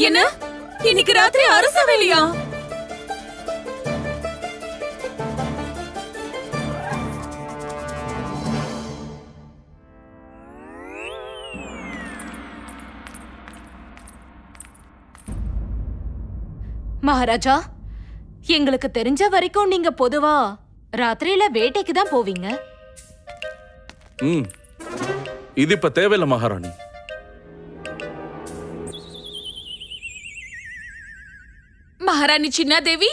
என்ன? இன்னைக்கு ராத்திரி அரசவேலியா மகாராஜா எங்களுக்கு தெரிஞ்ச வரைக்கும் நீங்க பொதுவா ராத்திரியில வேட்டைக்கு தான் போவீங்க. ம். இது இப்ப தேவையில்ல மகாராணி. மகாராணி சின்னாதேவி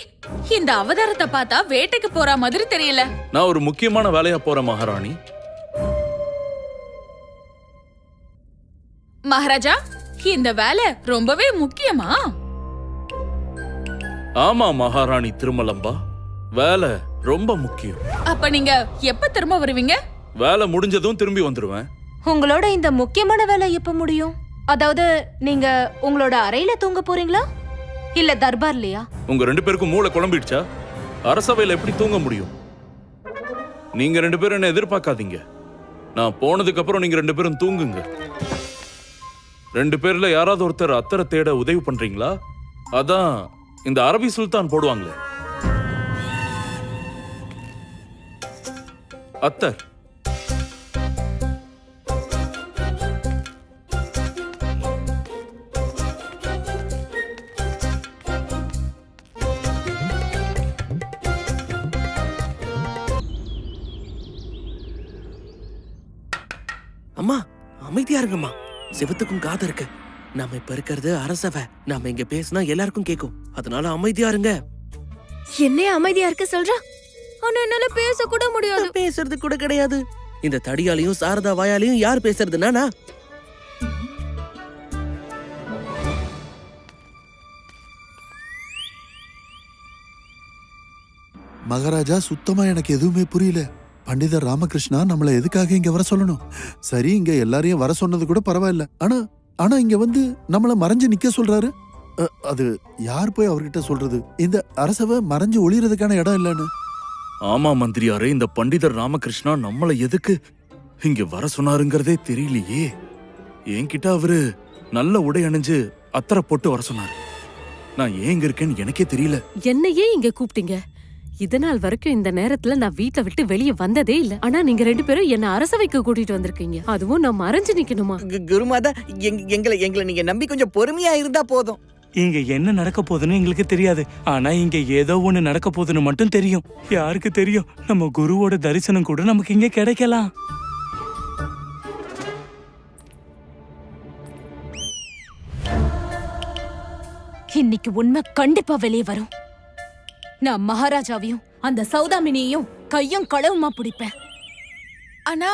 இந்த அவதாரத்தை பார்த்தா வேட்டைக்கு போற மாதிரி தெரியல. நான் ஒரு முக்கியமான வேலையா போறேன் மகாராணி. மகாராஜா இந்த வேலை ரொம்பவே முக்கியமா? ஆமா மகாராணி திருமலம்பா. வேலை ரொம்ப முக்கியம். அப்ப நீங்க எப்ப திரும்ப வருவீங்க? வேலை முடிஞ்சதும் திரும்பி வந்துருவேன். உங்களோட இந்த முக்கியமான வேலை எப்ப முடியும்? அதாவது நீங்க உங்களோட அறையில தூங்க போறீங்களா? இல்ல தர்பார்லயா உங்க ரெண்டு பேருக்கும் மூளை குழம்பிடுச்சா? அரசவையில் எப்படி தூங்க முடியும்? நீங்க ரெண்டு பேரும் என்ன எதிர்பார்க்காதீங்க. நான் போனதுக்கு அப்புறம் நீங்க ரெண்டு பேரும் தூங்குங்க. ரெண்டு பேர்ல யாராவது ஒருத்தர் அத்தரை தேட உதவி பண்றீங்களா? அதான் இந்த அரபி சுல்தான் போடுவாங்களே. அத்தர். அமைதியா இருங்கம்மா. சிவத்துக்கும் காது இருக்கு. நாம இப்ப இருக்கிறது அரசவை. நாம இங்க பேசினா எல்லாருக்கும் கேக்கும். அதனால அமைதியா இருங்க. என்னைய அமைதியா இருக்க சொல்றா? ஆனா என்னால பேச கூட முடியாது. பேசுறது கூட கிடையாது. இந்த தடியாலையும் சாரதா வாயாலையும் யார் பேசுறது? நானா? மகாராஜா சுத்தமா எனக்கு எதுவுமே புரியல. பண்டிதர் ராமகிருஷ்ணா நம்மள எதுக்காக இங்க வர சொல்லணும்? சரி இங்க எல்லாரையும் வர சொன்னது கூட பரவாயில்ல. ஆனா ஆனா இங்க வந்து நம்மள மறைஞ்சு நிக்க சொல்றாரு? அ, அது யார் போய் அவர்கிட்ட சொல்றது? இந்த அரசவை மறைஞ்சு ஒளியறதுக்கான இடம் இல்லைன்னு. ஆமா மந்திரியாரே இந்த பண்டிதர் ராமகிருஷ்ணா நம்மள எதுக்கு இங்க வர சொன்னாருங்கிறதே தெரியலையே. என்கிட்ட அவரு நல்ல உடை அணிஞ்சு அத்தரை போட்டு வர சொன்னாரு. நான் ஏன் இங்க இருக்கேன்னு எனக்கே தெரியல. என்னையே இங்க கூப்பிட்டீங்க? இதனால் வரைக்கும் இந்த நேரத்துல நான் வீட்டை விட்டு வெளிய வந்ததே இல்ல. ஆனா நீங்க ரெண்டு பேரும் என்ன அரசவைக்கு கூட்டிட்டு வந்திருக்கீங்க. அதுவும் நான் மறைஞ்சு நிக்கணுமா? குருமாதா எங்- எங்களை எங்களை நீங்க நம்பி கொஞ்சம் பொறுமையா இருந்தா போதும். இங்க என்ன நடக்க போகுதுன்னு எங்களுக்கு தெரியாது. ஆனா இங்க ஏதோ ஒண்ணு நடக்க போகுதுன்னு மட்டும் தெரியும். யாருக்கு தெரியும்? நம்ம குருவோட தரிசனம் கூட நமக்கு இங்க கிடைக்கலாம். இன்னைக்கு உண்மை கண்டிப்பா வெளியே வரும். நான் மகாராஜாவையும் அந்த சௌதாமினியையும் கையும் களவுமா பிடிப்பேன். ஆனா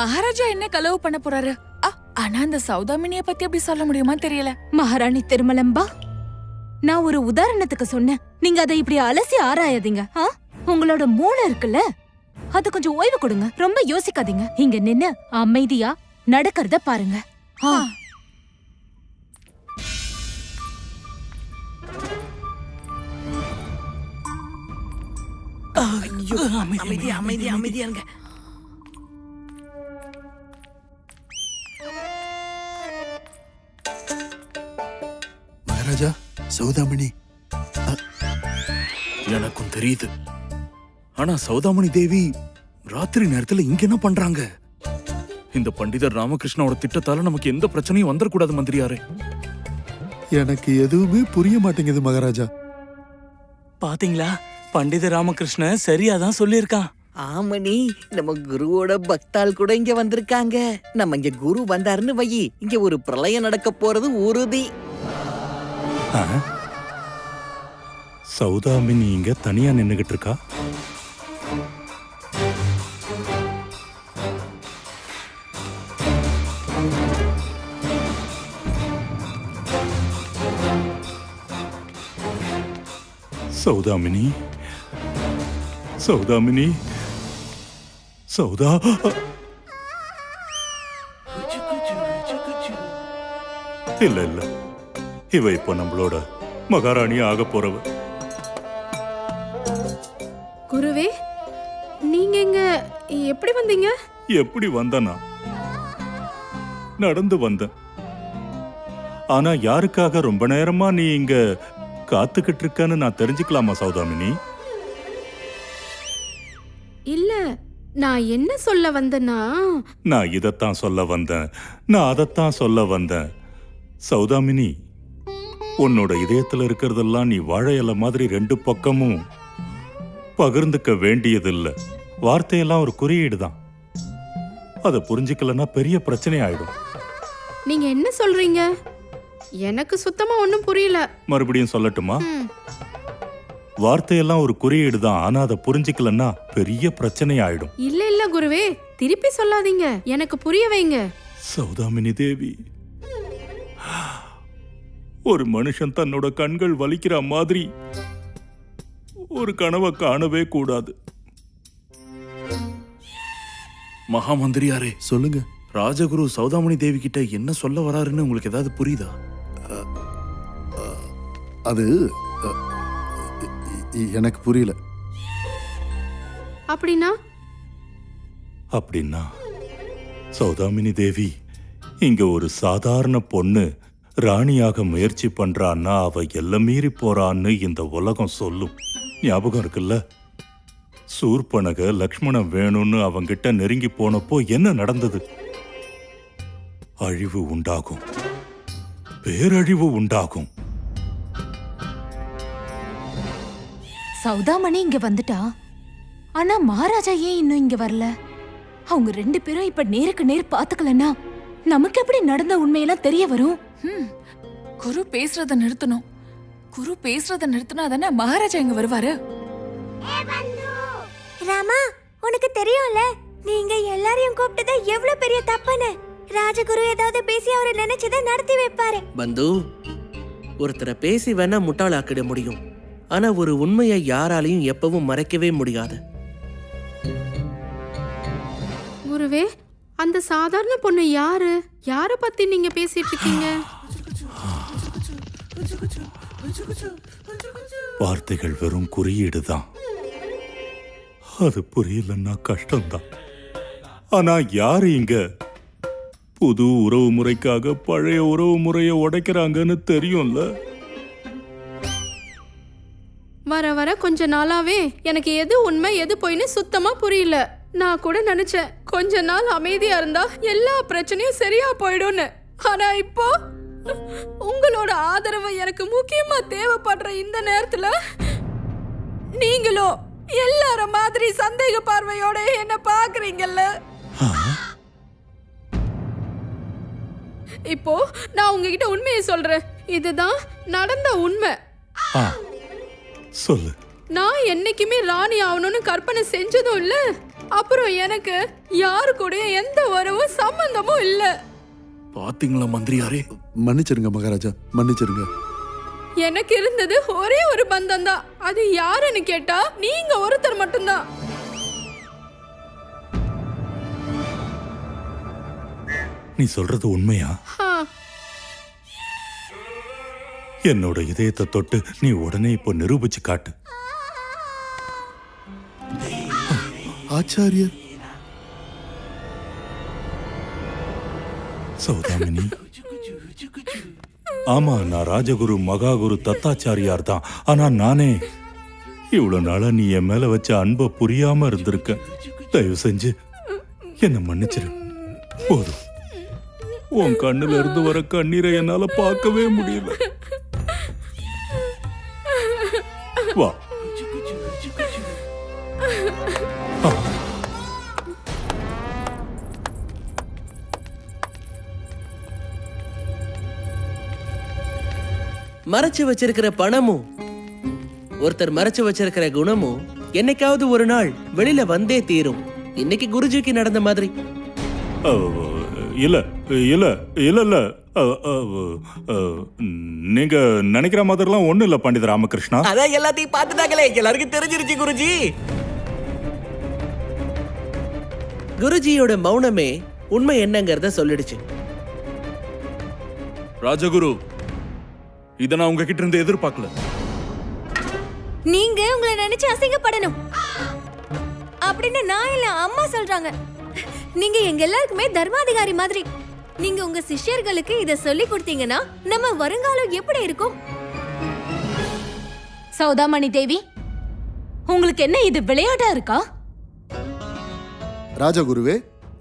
மகாராஜா என்ன களவு பண்ண போறாரு? ஆனா அந்த சௌதாமினிய பத்தி அப்படி சொல்ல முடியுமா தெரியல. மகாராணி திருமலம்பா நான் ஒரு உதாரணத்துக்கு சொன்னேன். நீங்க அதை இப்படி அலசி ஆராயாதீங்க? உங்களோட மூளை இருக்குல்ல அது கொஞ்சம் ஓய்வு கொடுங்க ரொம்ப யோசிக்காதீங்க. இங்க நின்னு அமைதியா நடக்கிறத பாருங்க. ஐயோ அமைதியா அமைதியா அமைதியா இருங்க மகாராஜா சௌதாமணி எனக்கும் தெரியுது. ஆனா சௌதாமணி தேவி ராத்திரி நேரத்துல இங்க என்ன பண்றாங்க? இந்த பண்டிதர் ராமகிருஷ்ணாவோட திட்டத்தால நமக்கு எந்த பிரச்சனையும் வந்துடக்கூடாது மந்திரியாரே. எனக்கு எதுவுமே புரிய மாட்டேங்குது மகாராஜா. பாத்தீங்களா? பண்டித ராமகிருஷ்ணன் சரியாதான் சொல்லியிருக்கான். ஆமணி நம்ம குருவோட பக்தால் கூட இங்க வந்திருக்காங்க. நம்ம இங்க குரு வந்தாருன்னு வை இங்க ஒரு பிரளயம் நடக்க போறது உறுதி. சௌதாமினி இங்க தனியா நின்னுகிட்டு இருக்கா? சௌதாமினி சௌதாமினி சௌதா இல்ல இல்ல. இவ இப்ப நம்மளோட மகாராணி ஆக போறவ. குருவே நீங்க இங்க எப்படி வந்தீங்க? எப்படி வந்தனா? நடந்து வந்தேன். ஆனா யாருக்காக ரொம்ப நேரமா நீ இங்க காத்துக்கிட்டு இருக்கன்னு நான் தெரிஞ்சுக்கலாமா சௌதாமினி நான் என்ன சொல்ல வந்தேன்னா? நான் இதைத்தான் சொல்ல வந்தேன். நான் அதைத்தான் சொல்ல வந்தேன். சௌதாமினி உன்னோட இதயத்துல இருக்கிறதெல்லாம் நீ வாழை இலை மாதிரி ரெண்டு பக்கமும் பகிர்ந்துக்க வேண்டியதில்ல. வார்த்தையெல்லாம் ஒரு குறியீடு தான் அதை புரிஞ்சுக்கலன்னா பெரிய பிரச்சனை ஆயிடும். நீங்க என்ன சொல்றீங்க? எனக்கு சுத்தமா ஒண்ணும் புரியல. மறுபடியும் சொல்லட்டுமா. வார்த்தையெல்லாம் ஒரு குறியீடு தான். ஆனா அதை புரிஞ்சுக்கலன்னா பெரிய பிரச்சனை ஆயிடும் இல்ல இல்ல குருவே திருப்பி சொல்லாதீங்க. எனக்கு புரிய வைங்க. சௌதாமினி தேவி. ஒரு மனுஷன் தன்னோட கண்கள் வலிக்கிற மாதிரி ஒரு கனவை காணவே கூடாது. மகா மந்திரியாரே சொல்லுங்க. ராஜகுரு சௌதாமணி தேவி கிட்ட என்ன சொல்ல வராருன்னு உங்களுக்கு ஏதாவது புரியுதா? அது எனக்கு புரியல. அப்படின்னா? அப்படின்னா சௌதாமினி தேவி இங்க ஒரு சாதாரண பொண்ணு ராணியாக முயற்சி பண்றான்னா அவ எல்லை மீறி போறான்னு இந்த உலகம் சொல்லும். ஞாபகம் இருக்குல்ல? சூர்பனக லக்ஷ்மணன் வேணும்னு அவங்கிட்ட நெருங்கி போனப்போ என்ன நடந்தது? அழிவு உண்டாகும். பேரழிவு உண்டாகும். சௌதாமணி இங்க வந்துட்டா. ஆனா மகாராஜா ஏன் இன்னும் இங்க வரல? அவங்க ரெண்டு பேரும் இப்ப நேருக்கு நேர் பாத்துக்கலன்னா நமக்கு எப்படி நடந்த உண்மையெல்லாம் தெரிய வரும்? குரு பேசுறத நிறுத்தணும். குரு பேசுறத நிறுத்தினா தானே மகாராஜா இங்க வருவாரு? ராமா உனக்கு தெரியும்ல நீங்க எல்லாரையும் கூப்பிட்டது எவ்வளவு பெரிய தப்புன்னு. ராஜகுரு ஏதாவது பேசி அவரை நினைச்சதை நடத்தி வைப்பாரு. பந்து ஒருத்தரை பேசி வேணா முட்டாளாக்கிட முடியும். ஆனா ஒரு உண்மையை யாராலையும் எப்பவும் மறைக்கவே முடியாது. குருவே அந்த சாதாரண பொண்ணு யாரு? யார பத்தி நீங்க பேசிட்டு இருக்கீங்க? வார்த்தைகள் வெறும் குறியீடு தான். அது புரியலன்னா கஷ்டம்தான். ஆனா யாரு இங்க? புது உறவு முறைக்காக பழைய உறவு முறையை உடைக்கிறாங்கன்னு தெரியும்ல. வர வர கொஞ்ச நாளாவே எனக்கு எது உண்மை எது பொய்ன்னு சுத்தமா புரியல. நான் கூட நினைச்சேன் கொஞ்ச நாள் அமைதியா இருந்தா எல்லா பிரச்சனையும் சரியா போயிடும்னு. ஆனா இப்போ உங்களோட ஆதரவு எனக்கு முக்கியமா தேவைப்படுற இந்த நேரத்துல நீங்களும் எல்லார மாதிரி சந்தேக பார்வையோட என்ன பாக்குறீங்கல்ல இப்போ நான் உங்ககிட்ட உண்மையை சொல்றேன். இதுதான் நடந்த உண்மை. சொல்லு. நான் என்னைக்குமே ராணி ஆகணும்னு கற்பனை செஞ்சதும் இல்ல. அப்புறம் எனக்கு யாரு கூடயும் எந்த உறவும் சம்பந்தமும் இல்ல. பாத்தீங்களா மந்திரியாரே? மன்னிச்சிருங்க மகாராஜா மன்னிச்சிருங்க. எனக்கு இருந்தது ஒரே ஒரு பந்தம் தான் அது யாருன்னு கேட்டா நீங்க ஒருத்தர் மட்டும்தான் நீ சொல்றது உண்மையா? ஆ, என்னோட இதயத்தை தொட்டு நீ உடனே இப்போ நிரூபிச்சு காட்டு. ஆச்சாரியர். சௌதாமினி. ஆமா நான் ராஜகுரு மகாகுரு தத்தாச்சாரியார் தான். ஆனா நானே இவ்வளவு நாளா நீ என் மேல வச்ச அன்பை புரியாம இருந்திருக்க தயவு செஞ்சு என்ன மன்னிச்சிரு. போதும். உன் கண்ணுல இருந்து வர கண்ணீரை என்னால பார்க்கவே முடியல. வா. மறைச்சு வச்சிருக்கிற பணமும் ஒருத்தர் மறைச்சு வச்சிருக்கிற குணமும் என்னைக்காவது ஒரு நாள் வெளியில வந்தே தீரும். இன்னைக்கு குருஜிக்கு நடந்த மாதிரி. அஹ், இல்ல இல்ல இல்ல இல்ல. நீங்க நினைக்கிற மாதிரிலாம் ஒண்ணு இல்ல பண்டித ராமகிருஷ்ணா. அதான் எல்லாத்தையும் பார்த்துட்டாங்களே எல்லாருக்கும் தெரிஞ்சிருச்சு குருஜி. குருஜியோட மௌனமே உண்மை என்னங்கறத சொல்லிடுச்சு. ராஜகுரு இத நான் உங்ககிட்ட இருந்து எதிர்பார்க்கல. நீங்க உங்களை நினைச்சு அசிங்கப்படணும். அப்படின்னு நான் இல்ல அம்மா சொல்றாங்க. நீங்க எங்க எல்லாருக்குமே தர்மாதிகாரி மாதிரி. நீங்க உங்க சிஷ்யர்களுக்கு இத சொல்லி கொடுத்தீங்கன்னா நம்ம வருங்காலம் எப்படி இருக்கும்? சௌதாமணி தேவி உங்களுக்கு என்ன இது விளையாட்டா இருக்கா? ராஜகுருவே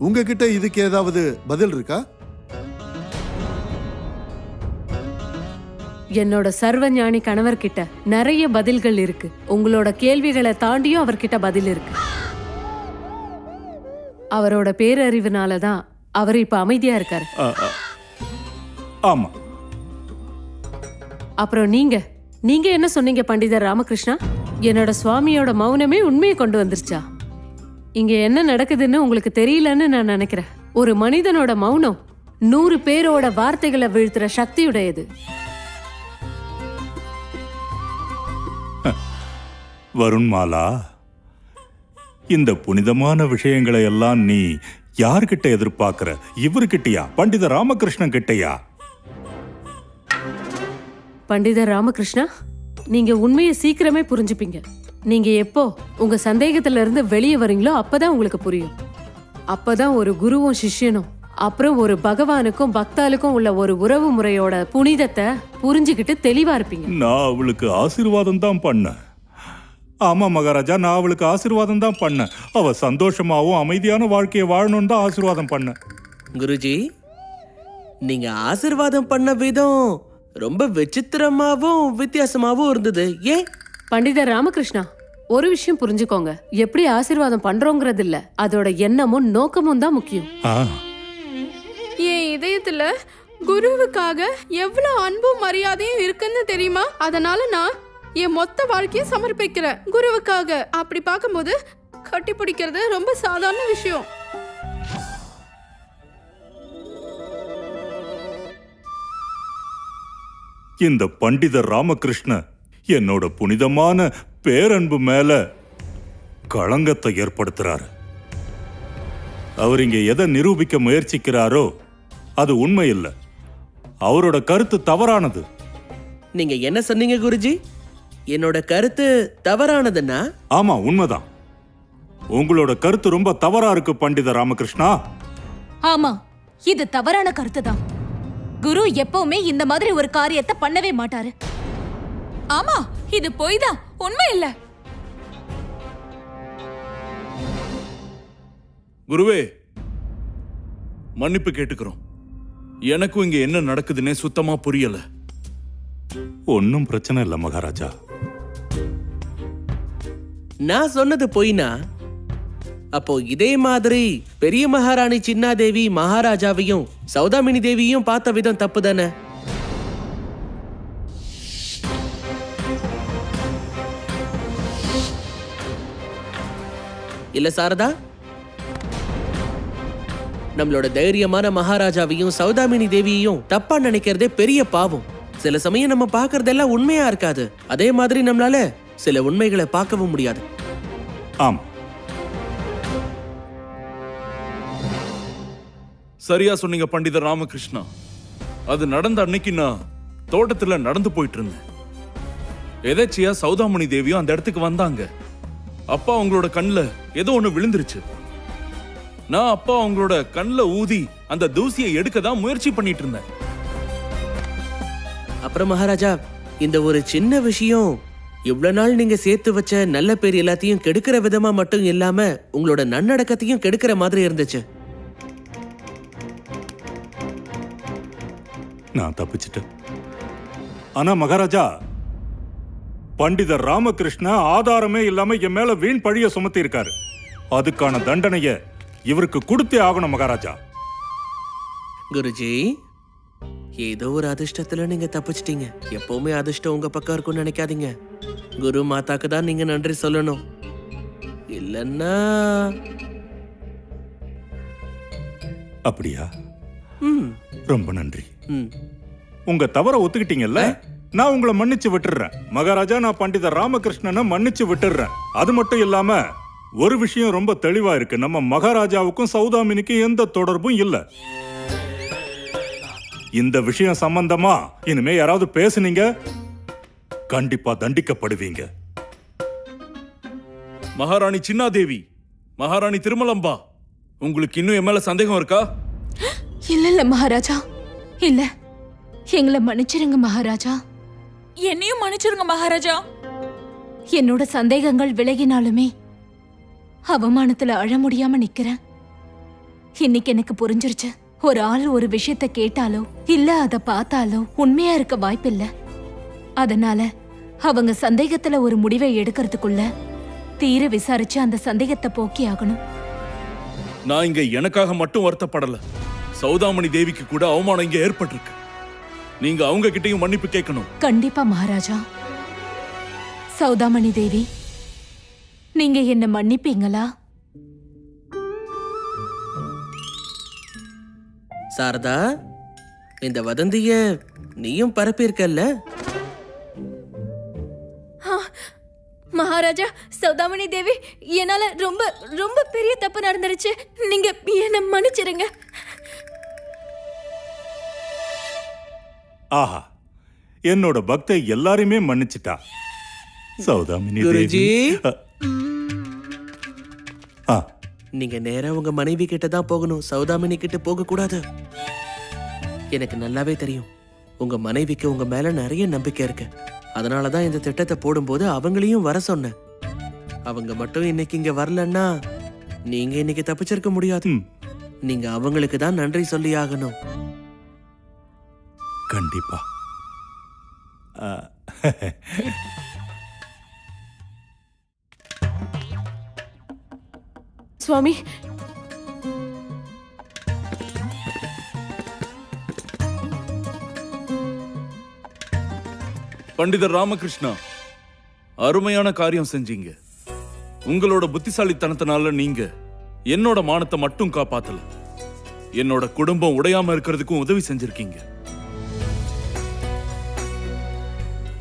உங்ககிட்ட இதுக்கு ஏதாவது பதில் இருக்கா? என்னோட சர்வ ஞானி கணவர்கிட்ட நிறைய பதில்கள் இருக்கு. உங்களோட கேள்விகளை தாண்டியும் அவர்கிட்ட பதில் இருக்கு. அவரோட பேரறிவுனால தான் அவர் இப்ப அமைதியா இருக்காரு. ஆமா. அப்புறம் நீங்க நீங்க என்ன சொன்னீங்க பண்டிதர் ராமகிருஷ்ணா? என்னோட சுவாமியோட மௌனமே உண்மையை கொண்டு வந்துருச்சா? இங்க என்ன நடக்குதுன்னு உங்களுக்கு தெரியலன்னு நான் நினைக்கிறேன். ஒரு மனிதனோட மௌனம் நூறு பேரோட வார்த்தைகளை வீழ்த்துற சக்தியுடையது. வருண்மாலா? இந்த புனிதமான விஷயங்களை எல்லாம் நீ யார்கிட்ட எதிர்பார்க்கிற? இவர்கிட்டயா? பண்டித ராமகிருஷ்ணன் கிட்டயா? பண்டிதர் ராமகிருஷ்ணா நீங்க உண்மையை சீக்கிரமே புரிஞ்சுப்பீங்க. நீங்க எப்போ உங்க சந்தேகத்துல இருந்து வெளியே வரீங்களோ அப்பதான் உங்களுக்கு புரியும். அப்பதான் ஒரு குருவும் சிஷ்யனும் அப்புறம் ஒரு பகவானுக்கும் பக்தாளுக்கும் உள்ள ஒரு உறவு முறையோட புனிதத்தை புரிஞ்சுக்கிட்டு தெளிவா இருப்பீங்க. நான் அவளுக்கு ஆசீர்வாதம் தான் பண்ணேன். ஆமா மகாராஜா நான் அவளுக்கு ஆசீர்வாதம் தான் பண்ணேன். அவ சந்தோஷமாவும் அமைதியான வாழ்க்கையை வாழணும்னு தான் ஆசீர்வாதம் பண்ணேன். குருஜி நீங்க ஆசிர்வாதம் பண்ண விதம் ரொம்ப விசித்திரமாவும் வித்தியாசமாவும் இருந்தது. ஏன்? பண்டிதர் ராமகிருஷ்ணா ஒரு விஷயம் புரிஞ்சுக்கோங்க. எப்படி ஆசீர்வாதம் பண்றோங்கிறது இல்ல அதோட எண்ணமும் நோக்கமும் தான் முக்கியம். ஆ. என் இதயத்துல குருவுக்காக எவ்வளவு அன்பும் மரியாதையும் இருக்குன்னு தெரியுமா? அதனால நான் என் மொத்த வாழ்க்கையை சமர்ப்பிக்கிறேன் குருவுக்காக. அப்படி பார்க்கும்போது கட்டி பிடிக்கிறது ரொம்ப சாதாரண விஷயம். இந்த பண்டிதர் ராமகிருஷ்ண என்னோட புனிதமான பேரன்பு மேல களங்கத்தை ஏற்படுத்துறாரு. அவர் இங்க எதை நிரூபிக்க முயற்சிக்கிறாரோ அது உண்மை இல்லை அவரோட கருத்து தவறானது. நீங்க என்ன சொன்னீங்க குருஜி? என்னோட கருத்து தவறானதுன்னா? ஆமா உண்மைதான். உங்களோட கருத்து ரொம்ப தவறா இருக்கு பண்டித ராமகிருஷ்ணா. ஆமா இது தவறான கருத்து தான் குரு எப்பவுமே இந்த மாதிரி ஒரு காரியத்தை பண்ணவே மாட்டாரு. ஆமா இது பொய் தான் உண்மை இல்ல. குருவே மன்னிப்பு கேட்டுக்கிறோம். எனக்கும் இங்க என்ன நடக்குதுன்னே சுத்தமா புரியல. ஒன்னும் பிரச்சனை இல்லை மகாராஜா. நான் சொன்னது பொய்னா? அப்போ இதே மாதிரி பெரிய மகாராணி சின்னாதேவி மகாராஜாவையும் சௌதாமினி தேவியும் பார்த்த விதம் தப்பு தானே இல்ல சாரதா? நம்மளோட தைரியமான மகாராஜாவையும் சௌதாமினி தேவியையும் தப்பா நினைக்கிறதே பெரிய பாவம். சில சமயம் நம்ம பார்க்கறதெல்லாம் உண்மையா இருக்காது. அதே மாதிரி நம்மளால சில உண்மைகளை பார்க்கவும் முடியாது. ஆம். சரியா சொன்னீங்க பண்டிதர் ராமகிருஷ்ணா. அது நடந்த அன்னைக்கு நான் தோட்டத்துல நடந்து போயிட்டு இருந்தேன் எதேச்சியா சௌதாமணி தேவியும் அந்த இடத்துக்கு வந்தாங்க. அப்பா அவங்களோட கண்ணுல ஏதோ ஒண்ணு விழுந்துருச்சு. நான் அப்பா அவங்களோட கண்ணுல ஊதி அந்த தூசியை எடுக்க தான் முயற்சி பண்ணிட்டு இருந்தேன் அப்புறம் மகாராஜா இந்த ஒரு சின்ன விஷயம் இவ்வளவு நாள் நீங்க சேர்த்து வச்ச நல்ல பேர் எல்லாத்தையும் கெடுக்கிற விதமா மட்டும் இல்லாம உங்களோட நன்னடக்கத்தையும் கெடுக்கிற மாதிரி இருந்துச்சு. நான் தப்பிச்சிட்டேன். ஆனா மகாராஜா பண்டிதர் ராமகிருஷ்ண ஆதாரமே இல்லாம என் மேல வீண் பழிய சுமத்தி இருக்காரு அதுக்கான தண்டனைய இவருக்கு கொடுத்தே ஆகணும் மகாராஜா. குருஜி ஏதோ ஒரு அதிர்ஷ்டத்துல நீங்க தப்பிச்சிட்டீங்க. எப்பவுமே அதிர்ஷ்டம் உங்க பக்கம் இருக்கும்னு நினைக்காதீங்க. குரு மாதாக்கு தான் நீங்க நன்றி சொல்லணும். இல்லன்னா அப்படியா? ம், ரொம்ப நன்றி. ம். உங்க தவற ஒத்துக்கிட்டீங்கல்ல? நான் உங்களை மன்னிச்சு விட்டுறேன். மகாராஜா நான் பண்டிதர் ராமகிருஷ்ணனை மன்னிச்சு விட்டுறேன். அது மட்டும் இல்லாம ஒரு விஷயம் ரொம்ப தெளிவா இருக்கு. நம்ம மகாராஜாவுக்கும் சௌதாமினிக்கும் எந்த தொடர்பும் இல்ல. இந்த விஷயம் சம்பந்தமா இனிமே யாராவது பேசுனீங்க? கண்டிப்பா தண்டிக்கப்படுவீங்க. மகாராணி சின்னாதேவி மகாராணி திருமலம்பா உங்களுக்கு இன்னும் என் மேல சந்தேகம் இருக்கா? இல்ல இல்ல மகாராஜா. இல்ல. எங்களை மன்னிச்சிருங்க மகாராஜா. என்னையும் மன்னிச்சிருங்க மகாராஜா. என்னோட சந்தேகங்கள் விலகினாலுமே அவமானத்துல அழ முடியாம நிக்கிறேன். இன்னைக்கு எனக்கு புரிஞ்சிருச்சு. ஒரு ஆள் ஒரு விஷயத்த கேட்டாலோ இல்ல அத பார்த்தாலோ உண்மையா இருக்க வாய்ப்பில்ல. அதனால அவங்க சந்தேகத்துல ஒரு முடிவை எடுக்கிறதுக்குள்ள தீர விசாரிச்சு அந்த சந்தேகத்தை போக்கி ஆகணும். நான் இங்க எனக்காக மட்டும் வருத்தப்படல. சௌதாமணி தேவிக்கு கூட அவமானம் இங்க ஏற்பட்டிருக்கு. நீங்க அவங்க கிட்டயும் மன்னிப்பு கேட்கணும். கண்டிப்பா மகாராஜா. சௌதாமணி தேவி நீங்க என்ன மன்னிப்பீங்களா? சாரதா இந்த வதந்திய நீயும் பரப்பியிருக்கல்ல? மகாராஜா சௌதாமணி தேவி என்னால ரொம்ப ரொம்ப பெரிய தப்பு நடந்துருச்சு. நீங்க என்ன மன்னிச்சிருங்க. ஆஹா என்னோட பக்தை எல்லாரையுமே மன்னிச்சிட்டா சௌதாமினி. தேவி நீங்க நேரா உங்க மனைவி கிட்ட தான் போகணும். சௌதாமினி கிட்ட போக கூடாது எனக்கு நல்லாவே தெரியும். உங்க மனைவிக்கு உங்க மேல நிறைய நம்பிக்கை இருக்கு. அதனால தான் இந்த திட்டத்தை போடும்போது அவங்களையும் வர சொன்னேன். அவங்க மட்டும் இன்னைக்கு இங்க வரலன்னா நீங்க இன்னைக்கு தப்பிச்சிருக்க முடியாது. நீங்க அவங்களுக்கு தான் நன்றி சொல்லி ஆகணும். கண்டிப்பா. சுவாமி. பண்டிதர் ராமகிருஷ்ணா அருமையான காரியம் செஞ்சீங்க. உங்களோட புத்திசாலித்தனத்தினால நீங்க என்னோட மானத்தை மட்டும் காப்பாத்தல. என்னோட குடும்பம் உடையாம இருக்கிறதுக்கும் உதவி செஞ்சிருக்கீங்க.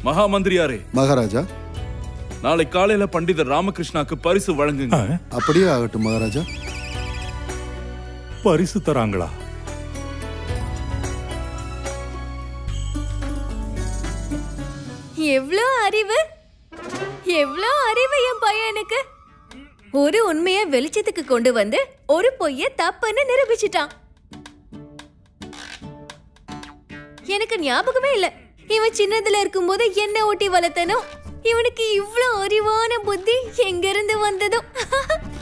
மகா மந்திரியாரே மகாராஜா. நாளை காலையில பண்டிதர் ராமகிருஷ்ணாக்கு பரிசு வழங்குங்க. அப்படியே ஆகட்டும் மகாராஜா. பரிசு தராங்களா? எவ்வளோ அறிவு? எவ்வளோ அறிவு என் பையனுக்கு ஒரு உண்மையை வெளிச்சத்துக்கு கொண்டு வந்து ஒரு பொய்ய தப்புன்னு நிரூபிச்சிட்டான். எனக்கு ஞாபகமே இல்ல. இவன் சின்னதுல இருக்கும்போது என்ன ஊட்டி வளர்த்தனோ? இவனுக்கு இவ்வளோ அறிவான புத்தி எங்கிருந்து வந்ததோ